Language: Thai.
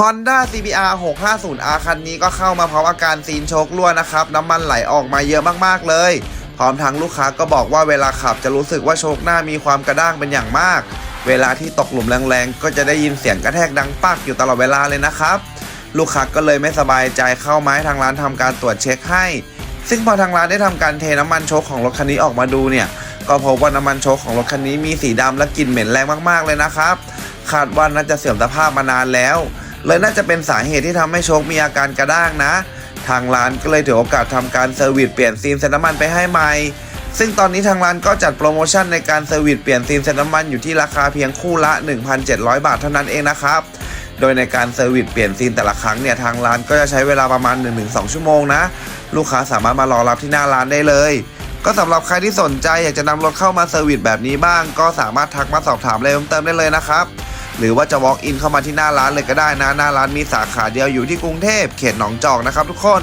Honda CBR 650R คันนี้ก็เข้ามาพร้อมอาการซีนโชครั่วนะครับ น้ำมันไหลออกมาเยอะมากๆเลย พร้อมทั้งลูกค้าก็บอกว่าเวลาขับจะรู้สึกว่าโชคหน้ามีความกระด้างเป็นอย่างมาก เวลาที่ตกหลุมแรงๆ ก็จะได้ยินเสียงกระแทกดังปักอยู่ตลอดเวลาเลยนะครับ ลูกค้าก็เลยไม่สบายใจเข้ามาให้ทางร้านทำการตรวจเช็คให้ ซึ่งพอทางร้านได้ทำการเทน้ำมันโชคของรถคันนี้ออกมาดูเนี่ยก็พบว่าน้ำมันโชคของรถคันนี้มีสีดำและกลิ่นเหม็นแรงมากๆเลยนะครับคาดว่าน่าจะเสื่อมสภาพมานานแล้ว เลยน่าจะเป็นสาเหตุที่ทำให้โชคมีอาการกระด้างนะ ทางร้านก็เลยถือโอกาสทำการเซอร์วิสเปลี่ยนซีนเซนน้ำมันไปให้ใหม่ ซึ่งตอนนี้ทางร้านก็จัดโปรโมชั่นในการเซอร์วิสเปลี่ยนซีนเซนน้ำมันอยู่ที่ราคาเพียงคู่ละ 1,700 บาทเท่านั้นเองนะครับโดยในการเซอร์วิสเปลี่ยนซีนแต่ละครั้งเนี่ยทางร้านก็จะใช้เวลาประมาณ 1-2 ชั่วโมงนะ ลูกค้าสามารถมารอรับที่หน้าร้านได้เลย ก็สำหรับใครที่สนใจอยากจะนำรถเข้ามาเซอร์วิสแบบนี้บ้าง ก็สามารถทักมาสอบถามอะไรเพิ่มเติมได้เลยนะครับ หรือว่าจะ walk in เข้ามาที่หน้าร้านเลยก็ได้นะ หน้าร้านมีสาขาเดียวอยู่ที่กรุงเทพเขตหนองจอกนะครับทุกคน